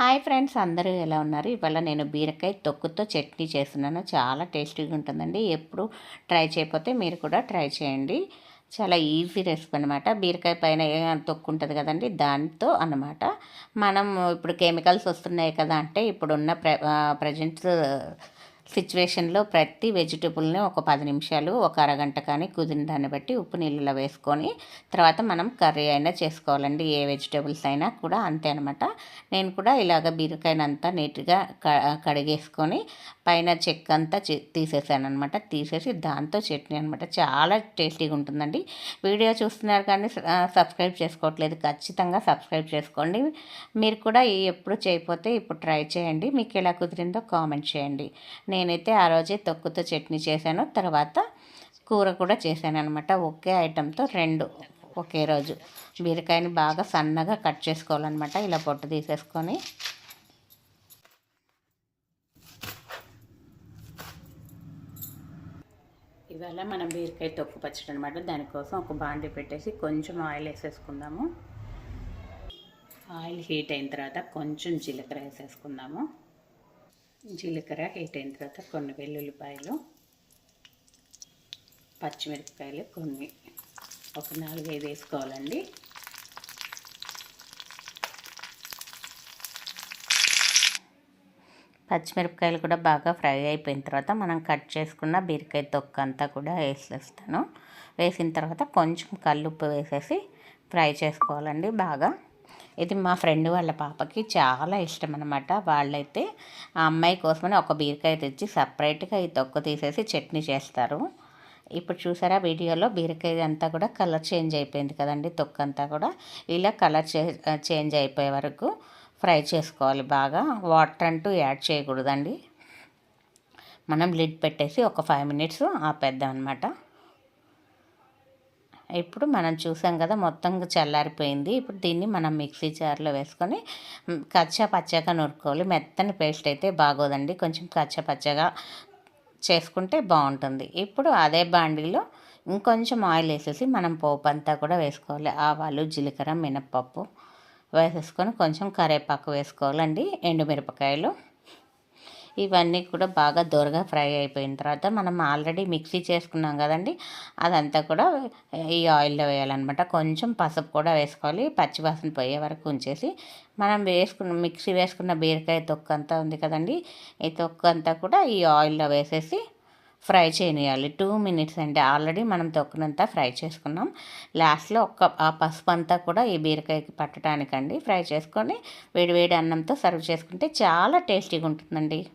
Hi friends అందరూ ఎలా ఉన్నారు? ఇవాళ నేను బీరకాయ తొక్కుతో చట్నీ చేస్తున్నాను. చాలా టేస్టీగా ఉంటుందండి. ఎప్పుడు ట్రై చేయకపోతే మీరు కూడా ట్రై చేయండి. చాలా ఈజీ రెసిపీ అనమాట బీరకాయ పైన తొక్కు ఉంటుంది కదండి దాంతో అనమాట మనం ఇప్పుడు కెమికల్స్ వస్తున్నాయి కదా అంటే ఇప్పుడున్న ప్ర ప్రజెంట్ సిచ్యువేషన్లో ప్రతి వెజిటబుల్ని ఒక పది నిమిషాలు ఒక అరగంట కానీ కుదిరిన దాన్ని బట్టి ఉప్పు నీళ్ళలో వేసుకొని తర్వాత మనం కర్రీ అయినా చేసుకోవాలండి. ఏ వెజిటబుల్స్ అయినా కూడా అంతే అనమాట నేను కూడా ఇలాగ బీరకాయనంతా నీట్గా కడిగేసుకొని పైన చెక్క అంతా తీసేసాను అనమాట తీసేసి దాంతో చట్నీ అనమాట చాలా టేస్టీగా ఉంటుందండి. వీడియో చూస్తున్నారు కానీ సబ్స్క్రైబ్ చేసుకోవట్లేదు. ఖచ్చితంగా సబ్స్క్రైబ్ చేసుకోండి. మీరు కూడా ఎప్పుడు చేయకపోతే ఇప్పుడు ట్రై చేయండి. మీకు ఎలా కుదిరిందో కామెంట్ చేయండి. నేను నేనైతే ఆ రోజే తొక్కుతో చట్నీ చేశాను తర్వాత కూర కూడా చేశాను అనమాట ఒకే ఐటెంతో రెండు ఒకే రోజు. బీరకాయని బాగా సన్నగా కట్ చేసుకోవాలన్నమాట ఇలా పొట్టు తీసేసుకొని. ఇవాళ మనం బీరకాయ తొక్కు పచ్చడి అనమాట దానికోసం ఒక బాండి పెట్టేసి కొంచెం ఆయిల్ వేసేసుకుందాము. ఆయిల్ హీట్ అయిన తర్వాత కొంచెం జీలకర్ర వేసేసుకుందాము. జీలకర్ర హీట్ అయిన తర్వాత కొన్ని వెల్లుల్లిపాయలు పచ్చిమిరపకాయలు కొన్ని. ఒక నాలుగైదు వేసుకోవాలండి. పచ్చిమిరపకాయలు కూడా బాగా ఫ్రై అయిపోయిన తర్వాత మనం కట్ చేసుకున్న బీరకాయ తొక్క అంతా కూడా వేసేస్తాను. వేసిన తర్వాత కొంచెం కల్లుప్పు వేసేసి ఫ్రై చేసుకోవాలండి బాగా. ఇది మా ఫ్రెండ్ వాళ్ళ పాపకి చాలా ఇష్టం అనమాట వాళ్ళైతే ఆ అమ్మాయి కోసమని ఒక బీరకాయ తెచ్చి సపరేట్గా ఈ తొక్క తీసేసి చట్నీ చేస్తారు. ఇప్పుడు చూసారా వీడియోలో బీరకాయ అంతా కూడా కలర్ చేంజ్ అయిపోయింది కదండి తొక్క అంతా కూడా. ఇలా కలర్ చేంజ్ అయిపోయే వరకు ఫ్రై చేసుకోవాలి బాగా. వాటర్ అంటూ యాడ్ చేయకూడదండి. మనం లిడ్ పెట్టేసి ఒక ఫైవ్ మినిట్స్ ఆపేద్దాం అనమాట ఇప్పుడు మనం చూసాం కదా మొత్తం చల్లారిపోయింది. ఇప్పుడు దీన్ని మనం మిక్సీ జార్లో వేసుకొని కచ్చా పచ్చగా నూరుకోవాలి. మెత్తని పేస్ట్ అయితే బాగోదండి. కొంచెం కచ్చా పచ్చగా చేసుకుంటే బాగుంటుంది. ఇప్పుడు అదే బాండీలో ఇంకొంచెం ఆయిల్ వేసేసి మనం పోపు అంతా కూడా వేసుకోవాలి. ఆవాలు జీలకర్ర మినప్పప్పు వేసేసుకొని కొంచెం కరివేపాకు వేసుకోవాలండి. ఎండుమిరపకాయలు. ఇవన్నీ కూడా బాగా దూరగా ఫ్రై అయిపోయిన తర్వాత మనం ఆల్రెడీ మిక్సీ చేసుకున్నాం కదండి అదంతా కూడా ఈ ఆయిల్లో వేయాలన్నమాట. కొంచెం పసుపు కూడా వేసుకోవాలి. పచ్చివాసన పోయే వరకు ఉంచేసి మనం వేసుకున్న మిక్సీ వేసుకున్న బీరకాయ తొక్కు అంతా ఉంది కదండి ఈ తొక్కు అంతా కూడా ఈ ఆయిల్లో వేసేసి ఫ్రై చేయనియాలి టూ మినిట్స్ అంటే ఆల్రెడీ మనం తొక్కునంతా ఫ్రై చేసుకున్నాం. లాస్ట్లో ఒక్క ఆ పసుపు అంతా కూడా ఈ బీరకాయకి పట్టడానికండి. ఫ్రై చేసుకొని వేడివేడి అన్నంతో సర్వ్ చేసుకుంటే చాలా టేస్టీగా ఉంటుందండి.